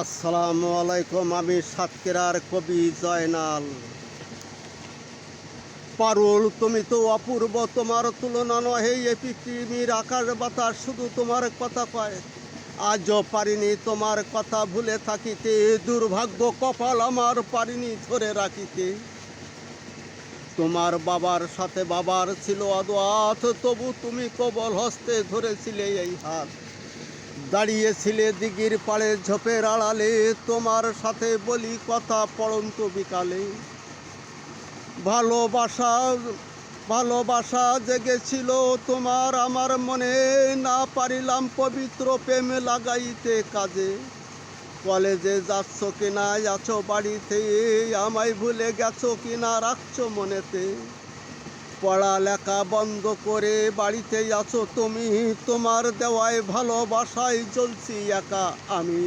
আসসালামু আলাইকুম, আমি সাতকেরার কবি জয়নাল। পারুল, তুমি তো অপূর্ব, তোমার তুলনা নহে এ পৃথিবীর আকাশ বাতাস শুধু তোমার কথা কয়। আজও পারিনি তোমার কথা ভুলে থাকিতে, দুর্ভাগ্য কপাল আমার পারিনি ধরে রাখিতে। তোমার বাবার সাথে বাবার ছিল অদোয়াত তবু তুমি কবল হস্তে ধরেছিলে এই হাত। দাঁড়িয়েছিলে দিঘির পাড়ে ঝোপের আড়ালে। তোমার সাথে বলি কথা পড়ন্ত বিকালে। ভালোবাসা ভালোবাসা জেগেছিল তোমার আমার মনে। না পারিলাম পবিত্র প্রেম লাগাইতে কাজে। কলেজে যাচ্ছ কিনা আছো বাড়িতে। আমায় ভুলে গেছো কিনা রাখছো মনেতে। পড়ালেখা বন্ধ করে বাড়িতে আছো তুমি। তোমার দেওয়ায় ভালোবাসায় চলছি একা আমি।